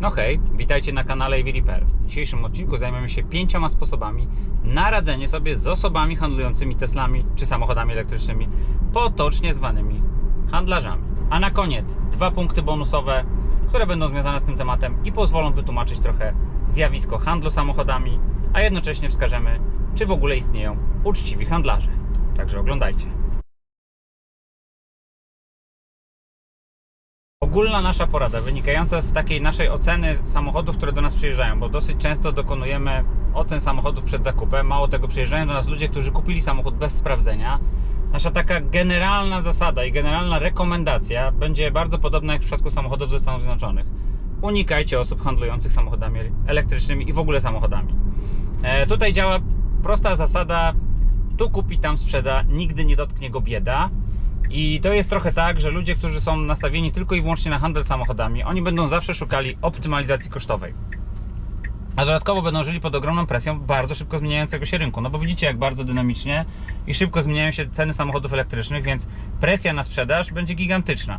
No hej, witajcie na kanale AV. W dzisiejszym odcinku zajmiemy się pięcioma sposobami na radzenie sobie z osobami handlującymi Teslami czy samochodami elektrycznymi, potocznie zwanymi handlarzami. A na koniec dwa punkty bonusowe, które będą związane z tym tematem i pozwolą wytłumaczyć trochę zjawisko handlu samochodami, a jednocześnie wskażemy, czy w ogóle istnieją uczciwi handlarze. Także oglądajcie. Ogólna nasza porada wynikająca z takiej naszej oceny samochodów, które do nas przyjeżdżają, bo dosyć często dokonujemy ocen samochodów przed zakupem. Mało tego, przyjeżdżają do nas ludzie, którzy kupili samochód bez sprawdzenia. Nasza taka generalna zasada i generalna rekomendacja będzie bardzo podobna jak w przypadku samochodów ze Stanów Zjednoczonych. Unikajcie osób handlujących samochodami elektrycznymi i w ogóle samochodami. E, tutaj działa prosta zasada: tu kupi, tam sprzeda, nigdy nie dotknie go bieda. I to jest trochę tak, że ludzie, którzy są nastawieni tylko i wyłącznie na handel samochodami, oni będą zawsze szukali optymalizacji kosztowej. A dodatkowo będą żyli pod ogromną presją bardzo szybko zmieniającego się rynku. No bo widzicie, jak bardzo dynamicznie i szybko zmieniają się ceny samochodów elektrycznych, więc presja na sprzedaż będzie gigantyczna.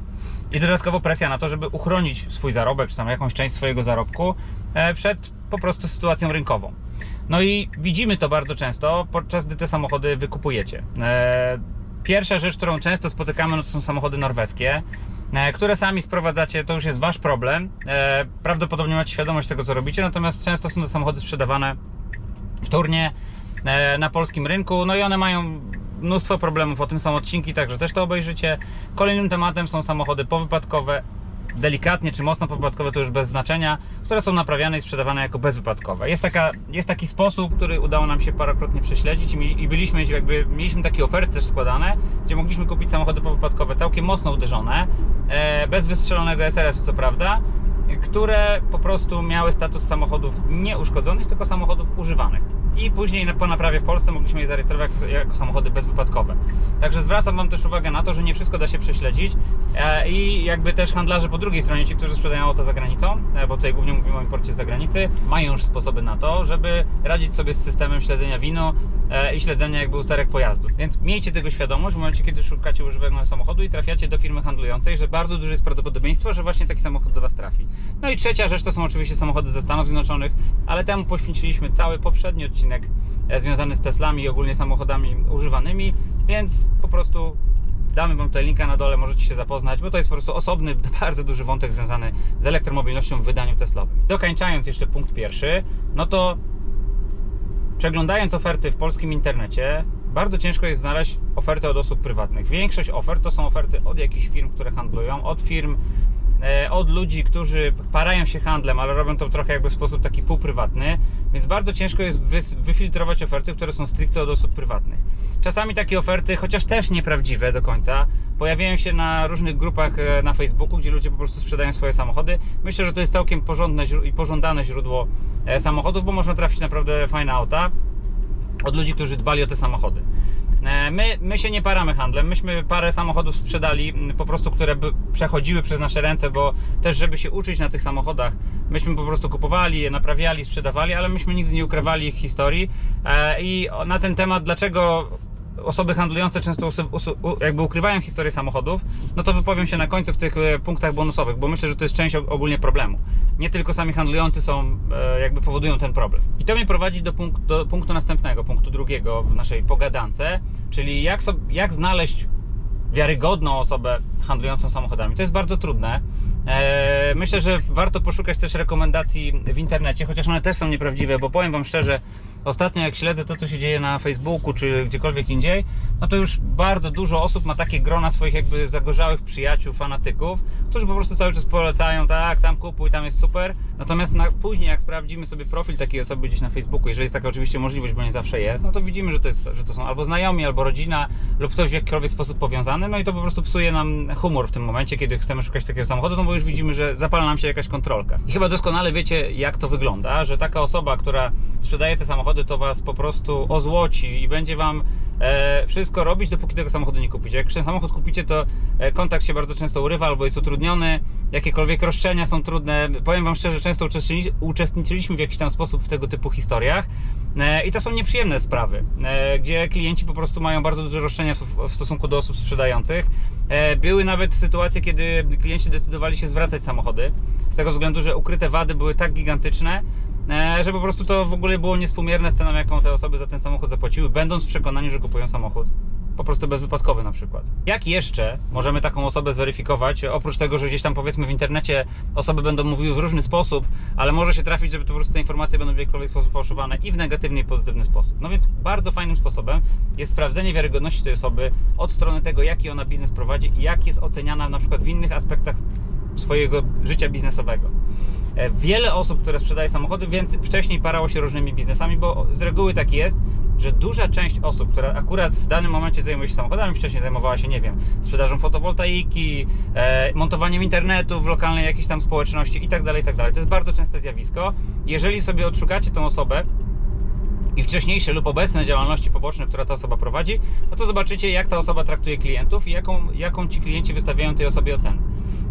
I dodatkowo presja na to, żeby uchronić swój zarobek, czy tam jakąś część swojego zarobku e, przed po prostu sytuacją rynkową. No i widzimy to bardzo często, podczas gdy te samochody wykupujecie. Pierwsza rzecz, którą często spotykamy, no to są samochody norweskie, e, które sami sprowadzacie, to już jest wasz problem. E, Prawdopodobnie macie świadomość tego, co robicie, natomiast często są to samochody sprzedawane wtórnie e, na polskim rynku, no i one mają mnóstwo problemów, o tym są odcinki, także też to obejrzycie. Kolejnym tematem są samochody powypadkowe, delikatnie czy mocno powypadkowe, to już bez znaczenia, które są naprawiane i sprzedawane jako bezwypadkowe. Jest, taka, jest taki sposób, który udało nam się parokrotnie prześledzić i, mi, i byliśmy jakby, mieliśmy takie oferty też składane, gdzie mogliśmy kupić samochody powypadkowe całkiem mocno uderzone, e, bez wystrzelonego SRS-u co prawda, które po prostu miały status samochodów nieuszkodzonych, tylko samochodów używanych. I później po naprawie w Polsce mogliśmy je zarejestrować jako, jako samochody bezwypadkowe. Także zwracam Wam też uwagę na to, że nie wszystko da się prześledzić e, i jakby też handlarze po drugiej stronie, ci, którzy sprzedają auto za granicą, e, bo tutaj głównie mówimy o imporcie z zagranicy, mają już sposoby na to, żeby radzić sobie z systemem śledzenia winu e, i śledzenia jakby usterek pojazdu. Więc miejcie tego świadomość w momencie, kiedy szukacie używanego samochodu i trafiacie do firmy handlującej, że bardzo duże jest prawdopodobieństwo, że właśnie taki samochód do Was trafi. No i trzecia rzecz to są oczywiście samochody ze Stanów Zjednoczonych, ale temu poświęciliśmy cały poprzedni odcinek e, związany z Teslami i ogólnie samochodami używanymi, więc po prostu damy Wam tutaj linka na dole, możecie się zapoznać, bo to jest po prostu osobny, bardzo duży wątek związany z elektromobilnością w wydaniu Teslowym. Dokańczając jeszcze punkt pierwszy, no to przeglądając oferty w polskim internecie, bardzo ciężko jest znaleźć oferty od osób prywatnych. Większość ofert to są oferty od jakichś firm, które handlują, od firm, od ludzi, którzy parają się handlem, ale robią to trochę jakby w sposób taki półprywatny, więc bardzo ciężko jest wyfiltrować oferty, które są stricte od osób prywatnych. Czasami takie oferty, chociaż też nieprawdziwe do końca, pojawiają się na różnych grupach e, na Facebooku, gdzie ludzie po prostu sprzedają swoje samochody. Myślę, że to jest całkiem porządne i pożądane źródło e, samochodów, bo można trafić naprawdę fajne auta od ludzi, którzy dbali o te samochody. E, My, my się nie paramy handlem. Myśmy parę samochodów sprzedali, po prostu, które przechodziły przez nasze ręce, bo też, żeby się uczyć na tych samochodach, myśmy po prostu kupowali je, naprawiali, sprzedawali, ale myśmy nigdy nie ukrywali ich historii. E, I na ten temat, dlaczego osoby handlujące często jakby ukrywają historię samochodów, no to wypowiem się na końcu w tych e, punktach bonusowych, bo myślę, że to jest część og- ogólnie problemu. Nie tylko sami handlujący są, e, jakby powodują ten problem. I to mnie prowadzi do, do punktu następnego, punktu drugiego w naszej pogadance, czyli jak, jak znaleźć wiarygodną osobę handlującą samochodami. To jest bardzo trudne. Eee, myślę, że warto poszukać też rekomendacji w internecie, chociaż one też są nieprawdziwe, bo powiem Wam szczerze, ostatnio jak śledzę to, co się dzieje na Facebooku czy gdziekolwiek indziej, no to już bardzo dużo osób ma takie grona swoich jakby zagorzałych przyjaciół, fanatyków, którzy po prostu cały czas polecają, tak, tam kupuj, tam jest super. Natomiast na, później jak sprawdzimy sobie profil takiej osoby gdzieś na Facebooku, jeżeli jest taka oczywiście możliwość, bo nie zawsze jest, no to widzimy, że to, jest, że to są albo znajomi, albo rodzina, lub ktoś w jakikolwiek sposób powiązany, no i to po prostu psuje nam humor w tym momencie, kiedy chcemy szukać takiego samochodu, no bo już widzimy, że zapala nam się jakaś kontrolka. I chyba doskonale wiecie, jak to wygląda, że taka osoba, która sprzedaje te samochody, samochody, to Was po prostu ozłoci i będzie Wam e, wszystko robić, dopóki tego samochodu nie kupicie. Jak ten samochód kupicie, to e, kontakt się bardzo często urywa albo jest utrudniony, jakiekolwiek roszczenia są trudne. Powiem Wam szczerze, często uczestniczy, uczestniczyliśmy w jakiś tam sposób w tego typu historiach e, i to są nieprzyjemne sprawy, gdzie klienci po prostu mają bardzo duże roszczenia w, stosunku do osób sprzedających. Były nawet sytuacje, kiedy klienci decydowali się zwracać samochody, z tego względu, że ukryte wady były tak gigantyczne, że po prostu to w ogóle było niespółmierne z ceną, jaką te osoby za ten samochód zapłaciły, będąc w przekonaniu, że kupują samochód. Po prostu bezwypadkowy na przykład. Jak jeszcze możemy taką osobę zweryfikować? Oprócz tego, że gdzieś tam powiedzmy w internecie osoby będą mówiły w różny sposób, ale może się trafić, żeby to po prostu te informacje będą w jakikolwiek sposób fałszowane i w negatywny i pozytywny sposób. No więc bardzo fajnym sposobem jest sprawdzenie wiarygodności tej osoby od strony tego, jaki ona biznes prowadzi i jak jest oceniana na przykład w innych aspektach swojego życia biznesowego. E, Wiele osób, które sprzedaje samochody, więc wcześniej parało się różnymi biznesami, bo z reguły tak jest, że duża część osób, która akurat w danym momencie zajmuje się samochodami, wcześniej zajmowała się, nie wiem, sprzedażą fotowoltaiki, e, montowaniem internetu w lokalnej jakiejś tam społeczności itd., itd. To jest bardzo częste zjawisko. Jeżeli sobie odszukacie tą osobę, i wcześniejsze lub obecne działalności poboczne, które ta osoba prowadzi, no to zobaczycie, jak ta osoba traktuje klientów i jaką, jaką ci klienci wystawiają tej osobie ocenę.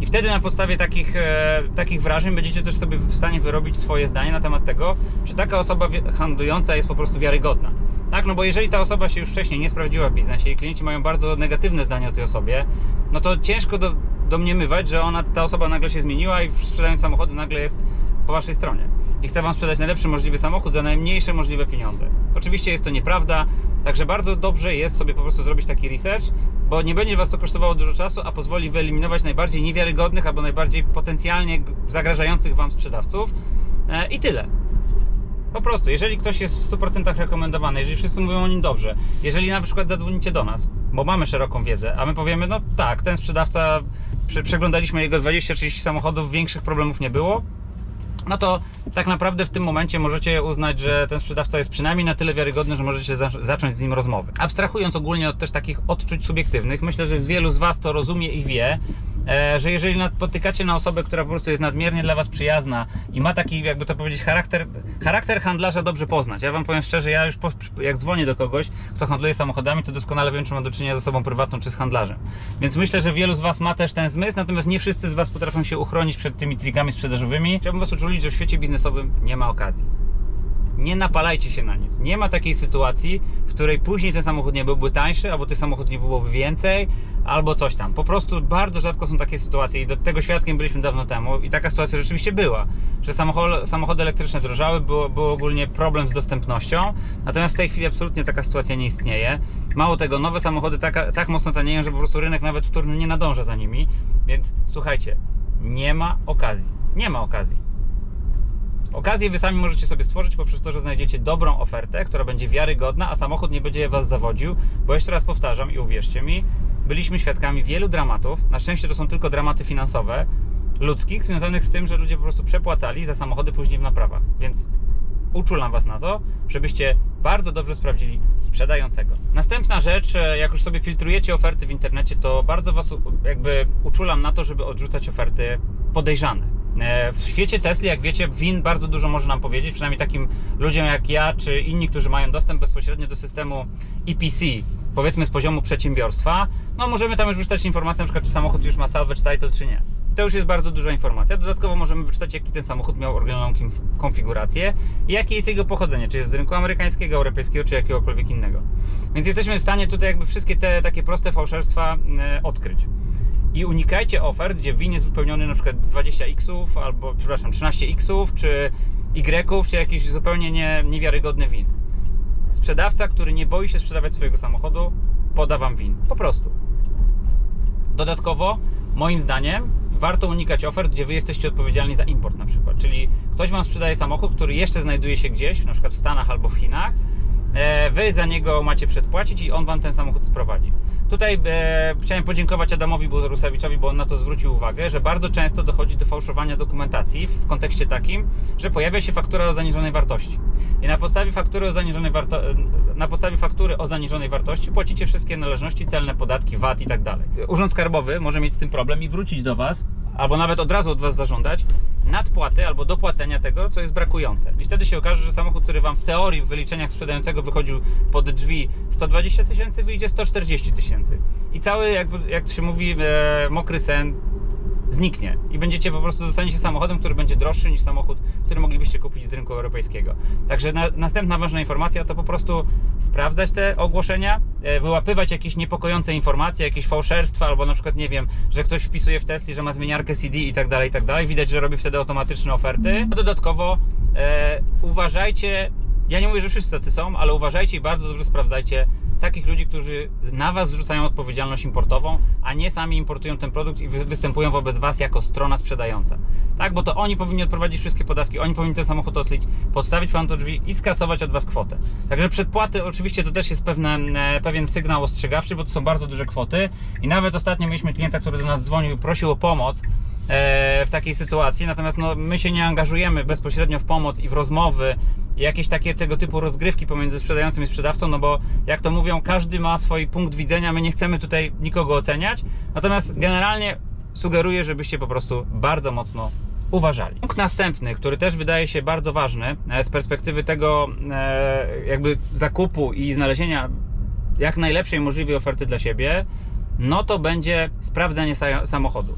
I wtedy na podstawie takich, e, takich wrażeń będziecie też sobie w stanie wyrobić swoje zdanie na temat tego, czy taka osoba handlująca jest po prostu wiarygodna. Tak, no bo jeżeli ta osoba się już wcześniej nie sprawdziła w biznesie i klienci mają bardzo negatywne zdanie o tej osobie, no to ciężko do, domniemywać, że ona, ta osoba nagle się zmieniła i sprzedając samochody nagle jest po waszej stronie i chce wam sprzedać najlepszy możliwy samochód za najmniejsze możliwe pieniądze. Oczywiście jest to nieprawda, także bardzo dobrze jest sobie po prostu zrobić taki research, bo nie będzie was to kosztowało dużo czasu, a pozwoli wyeliminować najbardziej niewiarygodnych albo najbardziej potencjalnie zagrażających wam sprzedawców e, i tyle. Po prostu, jeżeli ktoś jest w 100% rekomendowany, jeżeli wszyscy mówią o nim dobrze, jeżeli na przykład zadzwonicie do nas, bo mamy szeroką wiedzę, a my powiemy, no tak, ten sprzedawca, prze, przeglądaliśmy jego 20-30 samochodów, większych problemów nie było, no to tak naprawdę w tym momencie możecie uznać, że ten sprzedawca jest przynajmniej na tyle wiarygodny, że możecie za zacząć z nim rozmowy. Abstrahując ogólnie od też takich odczuć subiektywnych, myślę, że wielu z Was to rozumie i wie, że jeżeli napotykacie na osobę, która po prostu jest nadmiernie dla Was przyjazna i ma taki, jakby to powiedzieć, charakter, charakter handlarza dobrze poznać. Ja Wam powiem szczerze, ja już po, jak dzwonię do kogoś, kto handluje samochodami, to doskonale wiem, czy mam do czynienia z osobą prywatną, czy z handlarzem. Więc myślę, że wielu z Was ma też ten zmysł, natomiast nie wszyscy z Was potrafią się uchronić przed tymi trikami sprzedażowymi. Chciałbym Was uczulić, że w świecie biznesowym nie ma okazji nie napalajcie się na nic. Nie ma takiej sytuacji, w której później ten samochód nie byłby tańszy, albo ten samochód nie byłoby więcej, albo coś tam. Po prostu bardzo rzadko są takie sytuacje i do tego świadkiem byliśmy dawno temu i taka sytuacja rzeczywiście była, że samochody, samochody elektryczne drożały, było, było ogólnie problem z dostępnością, natomiast w tej chwili absolutnie taka sytuacja nie istnieje. Mało tego, nowe samochody tak, tak mocno tanieją, że po prostu rynek nawet wtórny nie nadąża za nimi, więc słuchajcie, nie ma okazji. Nie ma okazji. Okazję wy sami możecie sobie stworzyć poprzez to, że znajdziecie dobrą ofertę, która będzie wiarygodna, a samochód nie będzie was zawodził, bo jeszcze raz powtarzam i uwierzcie mi, byliśmy świadkami wielu dramatów. Na szczęście to są tylko dramaty finansowe, ludzkich, związanych z tym, że ludzie po prostu przepłacali za samochody później w naprawach. Więc uczulam Was na to, żebyście bardzo dobrze sprawdzili sprzedającego. Następna rzecz, e, jak już sobie filtrujecie oferty w internecie, to bardzo Was jakby uczulam na to, żeby odrzucać oferty podejrzane. E, W świecie Tesla, jak wiecie, win bardzo dużo może nam powiedzieć, przynajmniej takim ludziom jak ja, czy inni, którzy mają dostęp bezpośrednio do systemu EPC, powiedzmy z poziomu przedsiębiorstwa, no możemy tam już wyczytać informację, na przykład, czy samochód już ma salvage title, czy nie. To już jest bardzo duża informacja. Dodatkowo możemy wyczytać, jaki ten samochód miał oryginalną konfigurację i jakie jest jego pochodzenie, czy jest z rynku amerykańskiego, europejskiego, czy jakiegokolwiek innego. Więc jesteśmy w stanie tutaj jakby wszystkie te takie proste fałszerstwa e, odkryć. I unikajcie ofert, gdzie win jest wypełniony na przykład 20x, albo przepraszam, 13x, czy y, czy jakiś zupełnie nie, niewiarygodny win. Sprzedawca, który nie boi się sprzedawać swojego samochodu, poda wam win. Po prostu. Dodatkowo, moim zdaniem, warto unikać ofert, gdzie wy jesteście odpowiedzialni za import na przykład. Czyli ktoś wam sprzedaje samochód, który jeszcze znajduje się gdzieś, na przykład w Stanach albo w Chinach. E, Wy za niego macie przedpłacić i on wam ten samochód sprowadzi. Tutaj e, chciałem podziękować Adamowi Borusewiczowi, bo on na to zwrócił uwagę, że bardzo często dochodzi do fałszowania dokumentacji w kontekście takim, że pojawia się faktura o zaniżonej wartości. I na podstawie faktury o zaniżonej, warto- na podstawie faktury o zaniżonej wartości płacicie wszystkie należności celne, podatki, VAT i tak dalej. Urząd Skarbowy może mieć z tym problem i wrócić do Was, albo nawet od razu od Was zażądać, nadpłaty albo dopłacenia tego, co jest brakujące. I wtedy się okaże, że samochód, który Wam w teorii w wyliczeniach sprzedającego wychodził pod drzwi 120 tysięcy, wyjdzie 140 tysięcy. I cały, jakby, jak to się mówi, e, mokry sen zniknie i będziecie po prostu zostaniecie samochodem, który będzie droższy niż samochód, który moglibyście kupić z rynku europejskiego. Także na, następna ważna informacja to po prostu sprawdzać te ogłoszenia, e, wyłapywać jakieś niepokojące informacje, jakieś fałszerstwa, albo na przykład nie wiem, że ktoś wpisuje w Tesli, że ma zmieniarkę CD i tak dalej, i tak dalej. Widać, że robi wtedy automatyczne oferty. A dodatkowo e, uważajcie, ja nie mówię, że wszyscy tacy są, ale uważajcie i bardzo dobrze sprawdzajcie takich ludzi, którzy na Was zrzucają odpowiedzialność importową, a nie sami importują ten produkt i wy- występują wobec Was jako strona sprzedająca. Tak, bo to oni powinni odprowadzić wszystkie podatki, oni powinni ten samochód oslić, podstawić Wam do drzwi i skasować od Was kwotę. Także przedpłaty oczywiście to też jest pewne, e, pewien sygnał ostrzegawczy, bo to są bardzo duże kwoty i nawet ostatnio mieliśmy klienta, który do nas dzwonił i prosił o pomoc, e, w takiej sytuacji. Natomiast no, my się nie angażujemy bezpośrednio w pomoc i w rozmowy, jakieś takie tego typu rozgrywki pomiędzy sprzedającym i sprzedawcą, no bo jak to mówią, każdy ma swój punkt widzenia, my nie chcemy tutaj nikogo oceniać. Natomiast generalnie sugeruję, żebyście po prostu bardzo mocno uważali. Punkt następny, który też wydaje się bardzo ważny e, z perspektywy tego e, jakby zakupu i znalezienia jak najlepszej możliwej oferty dla siebie, no to będzie sprawdzanie sa- samochodu.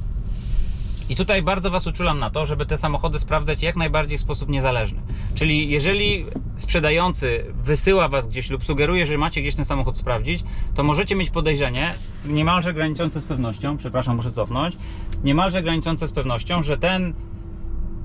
I tutaj bardzo Was uczulam na to, żeby te samochody sprawdzać jak najbardziej w sposób niezależny. Czyli jeżeli sprzedający wysyła Was gdzieś lub sugeruje, że macie gdzieś ten samochód sprawdzić, to możecie mieć podejrzenie, niemalże graniczące z pewnością, przepraszam, muszę cofnąć, niemalże graniczące z pewnością, że ten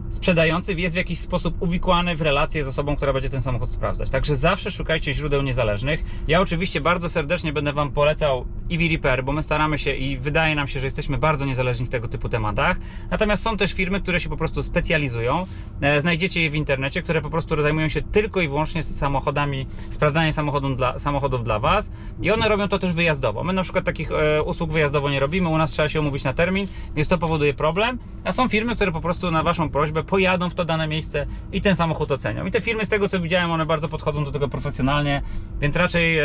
sprzedający jest w jakiś sposób uwikłany w relację z osobą, która będzie ten samochód sprawdzać. Także zawsze szukajcie źródeł niezależnych. Ja oczywiście bardzo serdecznie będę Wam polecał EV Repair, bo my staramy się i wydaje nam się, że jesteśmy bardzo niezależni w tego typu tematach. Natomiast są też firmy, które się po prostu specjalizują. E, Znajdziecie je w internecie, które po prostu zajmują się tylko i wyłącznie samochodami, sprawdzaniem samochodów dla, samochodów dla Was. I one robią to też wyjazdowo. My na przykład takich e, usług wyjazdowo nie robimy, u nas trzeba się umówić na termin, więc to powoduje problem. A są firmy, które po prostu na Waszą prośbę pojadą w to dane miejsce i ten samochód ocenią. I te firmy, z tego co widziałem, one bardzo podchodzą do tego profesjonalnie, więc raczej e,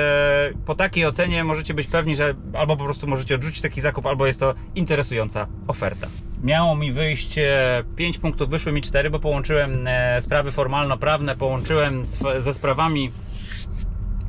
po takiej ocenie możecie być pewni, że albo po prostu możecie odrzucić taki zakup, albo jest to interesująca oferta. Miało mi wyjść 5 punktów, wyszły mi 4, bo połączyłem e, sprawy formalno-prawne, połączyłem ze sprawami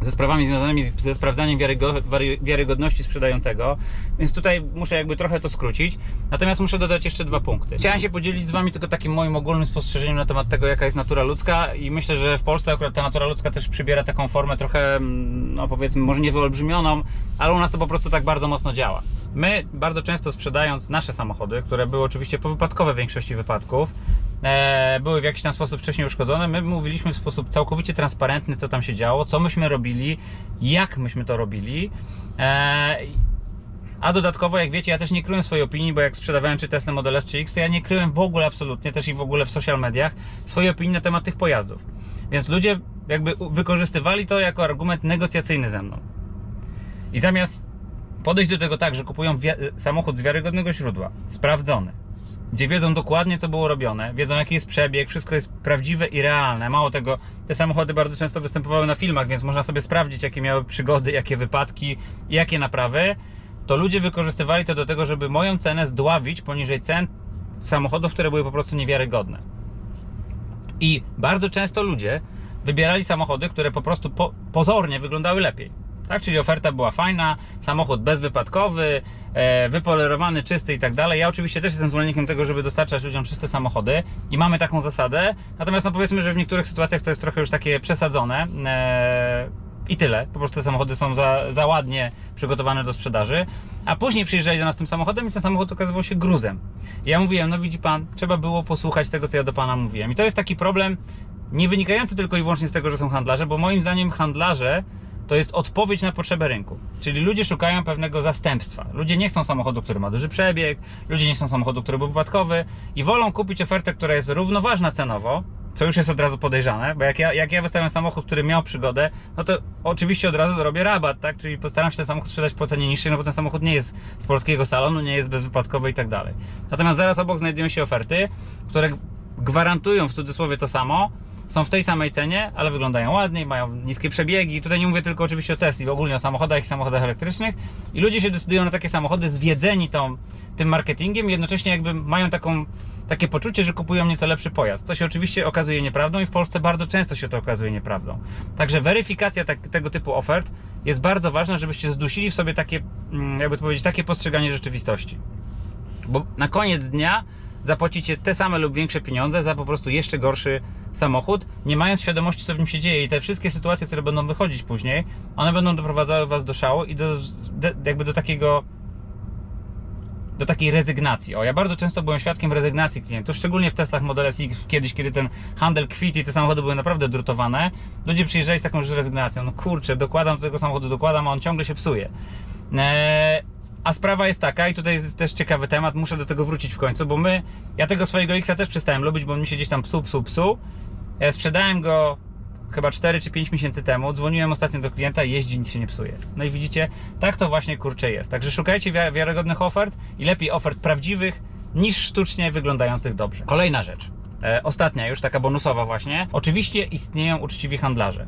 ze sprawami związanymi z- ze sprawdzaniem wiarygo, wiarygodności sprzedającego, więc tutaj muszę jakby trochę to skrócić. Natomiast muszę dodać jeszcze dwa punkty. Chciałem się podzielić z Wami tylko takim moim ogólnym spostrzeżeniem na temat tego, jaka jest natura ludzka i myślę, że w Polsce akurat ta natura ludzka też przybiera taką formę trochę, mm, no powiedzmy, może nie wyolbrzymioną, ale u nas to po prostu tak bardzo mocno działa. My bardzo często sprzedając nasze samochody, które były oczywiście powypadkowe w większości wypadków, były w jakiś tam sposób wcześniej uszkodzone. My mówiliśmy w sposób całkowicie transparentny, co tam się działo, co myśmy robili, jak myśmy to robili. E, a dodatkowo, jak wiecie, ja też nie kryłem swojej opinii, bo jak sprzedawałem czy Tesla Model S czy X, to ja nie kryłem w ogóle absolutnie, też i w ogóle w social mediach, swojej opinii na temat tych pojazdów. Więc ludzie jakby wykorzystywali to jako argument negocjacyjny ze mną. I zamiast podejść do tego tak, że kupują samochód z wiarygodnego źródła, sprawdzony, gdzie wiedzą dokładnie, co było robione, wiedzą, jaki jest przebieg, wszystko jest prawdziwe i realne. Mało tego, te samochody bardzo często występowały na filmach, więc można sobie sprawdzić, jakie miały przygody, jakie wypadki, jakie naprawy. To ludzie wykorzystywali to do tego, żeby moją cenę zdławić poniżej cen samochodów, które były po prostu niewiarygodne. I bardzo często ludzie wybierali samochody, które po prostu po, pozornie wyglądały lepiej. Tak, czyli oferta była fajna, samochód bezwypadkowy, e, wypolerowany, czysty i tak dalej. Ja oczywiście też jestem zwolennikiem tego, żeby dostarczać ludziom czyste samochody i mamy taką zasadę. Natomiast no powiedzmy, że w niektórych sytuacjach to jest trochę już takie przesadzone. E, i tyle. Po prostu te samochody są za, za ładnie przygotowane do sprzedaży. A później przyjeżdżali do nas tym samochodem i ten samochód okazywał się gruzem. I ja mówiłem, no widzi pan, trzeba było posłuchać tego, co ja do pana mówiłem. I to jest taki problem nie wynikający tylko i wyłącznie z tego, że są handlarze, bo moim zdaniem handlarze to jest odpowiedź na potrzebę rynku. Czyli ludzie szukają pewnego zastępstwa. Ludzie nie chcą samochodu, który ma duży przebieg, ludzie nie chcą samochodu, który był wypadkowy i wolą kupić ofertę, która jest równoważna cenowo, co już jest od razu podejrzane, bo jak ja, jak ja wystawiam samochód, który miał przygodę, no to oczywiście od razu zrobię rabat, tak? Czyli postaram się ten samochód sprzedać po cenie niższej, no bo ten samochód nie jest z polskiego salonu, nie jest bezwypadkowy i tak dalej. Natomiast zaraz obok znajdują się oferty, które gwarantują w cudzysłowie to samo, są w tej samej cenie, ale wyglądają ładniej, mają niskie przebiegi. Tutaj nie mówię tylko oczywiście o Tesli, ogólnie o samochodach i samochodach elektrycznych. I ludzie się decydują na takie samochody zwiedzeni tą, tym marketingiem i jednocześnie jakby mają taką, takie poczucie, że kupują nieco lepszy pojazd. Co się oczywiście okazuje nieprawdą i w Polsce bardzo często się to okazuje nieprawdą. Także weryfikacja tak, tego typu ofert jest bardzo ważna, żebyście zdusili w sobie takie, mm, jakby to powiedzieć, takie postrzeganie rzeczywistości. Bo na koniec dnia zapłacicie te same lub większe pieniądze za po prostu jeszcze gorszy samochód, nie mając świadomości, co w nim się dzieje. I te wszystkie sytuacje, które będą wychodzić później, one będą doprowadzały Was do szału i do, jakby do takiego do takiej rezygnacji. O, ja bardzo często byłem świadkiem rezygnacji klientów, szczególnie w Teslach Model S X, kiedyś, kiedy ten handel kwit i te samochody były naprawdę drutowane. Ludzie przyjeżdżali z taką rezygnacją. No kurczę, dokładam do tego samochodu, dokładam, a on ciągle się psuje. Eee, a sprawa jest taka, i tutaj jest też ciekawy temat, muszę do tego wrócić w końcu, bo my, ja tego swojego X też przestałem lubić, bo mi się gdzieś tam psuł, psuł, psuł. E, sprzedałem go chyba 4 czy 5 miesięcy temu, dzwoniłem ostatnio do klienta, jeździ, nic się nie psuje. No i widzicie, tak to właśnie kurczę jest. Także szukajcie wiar- wiarygodnych ofert i lepiej ofert prawdziwych niż sztucznie wyglądających dobrze. Kolejna rzecz. E, ostatnia już, taka bonusowa właśnie. Oczywiście istnieją uczciwi handlarze.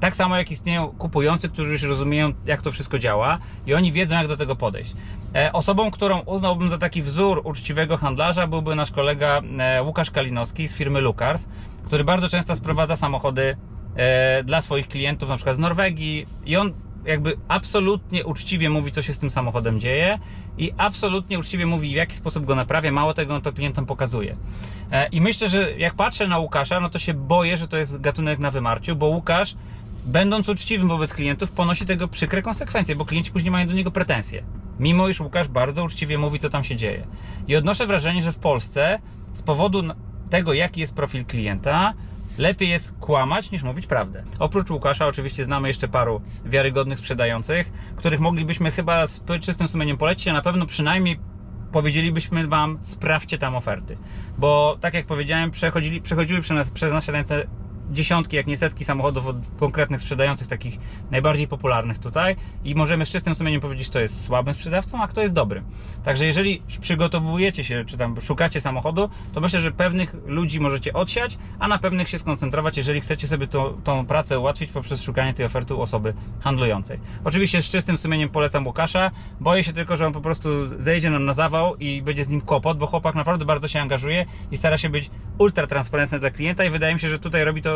Tak samo jak istnieją kupujący, którzy już rozumieją, jak to wszystko działa i oni wiedzą, jak do tego podejść. E, osobą, którą uznałbym za taki wzór uczciwego handlarza, byłby nasz kolega e, Łukasz Kalinowski z firmy Lukars, który bardzo często sprowadza samochody e, dla swoich klientów, na przykład z Norwegii i on jakby absolutnie uczciwie mówi, co się z tym samochodem dzieje i absolutnie uczciwie mówi, w jaki sposób go naprawia, mało tego, on to klientom pokazuje. E, I myślę, że jak patrzę na Łukasza, no to się boję, że to jest gatunek na wymarciu, bo Łukasz, będąc uczciwym wobec klientów, ponosi tego przykre konsekwencje, bo klienci później mają do niego pretensje. Mimo iż Łukasz bardzo uczciwie mówi, co tam się dzieje. I odnoszę wrażenie, że w Polsce z powodu tego, jaki jest profil klienta, lepiej jest kłamać niż mówić prawdę. Oprócz Łukasza oczywiście znamy jeszcze paru wiarygodnych sprzedających, których moglibyśmy chyba z czystym sumieniem polecić, a na pewno przynajmniej powiedzielibyśmy Wam, sprawdźcie tam oferty. Bo tak jak powiedziałem, przechodziły przez, nas, przez nasze ręce dziesiątki, jak nie setki samochodów od konkretnych sprzedających, takich najbardziej popularnych tutaj i możemy z czystym sumieniem powiedzieć, kto jest słabym sprzedawcą, a kto jest dobrym. Także jeżeli przygotowujecie się, czy tam szukacie samochodu, to myślę, że pewnych ludzi możecie odsiać, a na pewnych się skoncentrować, jeżeli chcecie sobie to, tą pracę ułatwić poprzez szukanie tej oferty u osoby handlującej. Oczywiście z czystym sumieniem polecam Łukasza, boję się tylko, że on po prostu zejdzie nam na zawał i będzie z nim kłopot, bo chłopak naprawdę bardzo się angażuje i stara się być ultra transparentny dla klienta i wydaje mi się, że tutaj robi to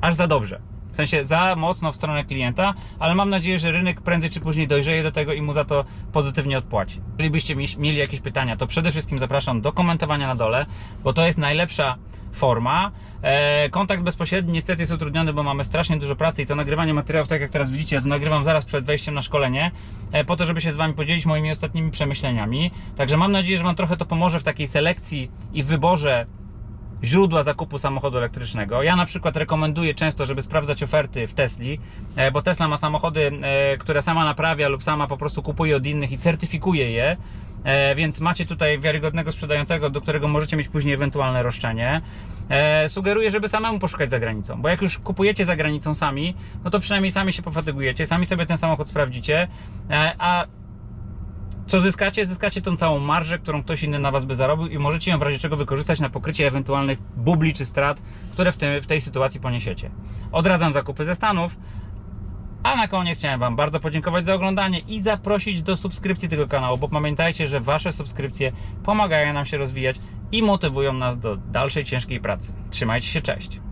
aż za dobrze. W sensie za mocno w stronę klienta, ale mam nadzieję, że rynek prędzej czy później dojrzeje do tego i mu za to pozytywnie odpłaci. Jeżeli byście mi- mieli jakieś pytania, to przede wszystkim zapraszam do komentowania na dole, bo to jest najlepsza forma. E, kontakt bezpośredni niestety jest utrudniony, bo mamy strasznie dużo pracy i to nagrywanie materiałów, tak jak teraz widzicie, ja to nagrywam zaraz przed wejściem na szkolenie, e, po to, żeby się z Wami podzielić moimi ostatnimi przemyśleniami. Także mam nadzieję, że Wam trochę to pomoże w takiej selekcji i wyborze źródła zakupu samochodu elektrycznego. Ja na przykład rekomenduję często, żeby sprawdzać oferty w Tesli, e, bo Tesla ma samochody, e, które sama naprawia lub sama po prostu kupuje od innych i certyfikuje je. E, Więc macie tutaj wiarygodnego sprzedającego, do którego możecie mieć później ewentualne roszczenie. Sugeruję, żeby samemu poszukać za granicą, bo jak już kupujecie za granicą sami, no to przynajmniej sami się pofatygujecie, sami sobie ten samochód sprawdzicie, a co zyskacie? Zyskacie tą całą marżę, którą ktoś inny na Was by zarobił i możecie ją w razie czego wykorzystać na pokrycie ewentualnych bubli czy strat, które w, tym, w tej sytuacji poniesiecie. Odradzam zakupy ze Stanów, a na koniec chciałem Wam bardzo podziękować za oglądanie i zaprosić do subskrypcji tego kanału, bo pamiętajcie, że Wasze subskrypcje pomagają nam się rozwijać i motywują nas do dalszej ciężkiej pracy. Trzymajcie się, cześć!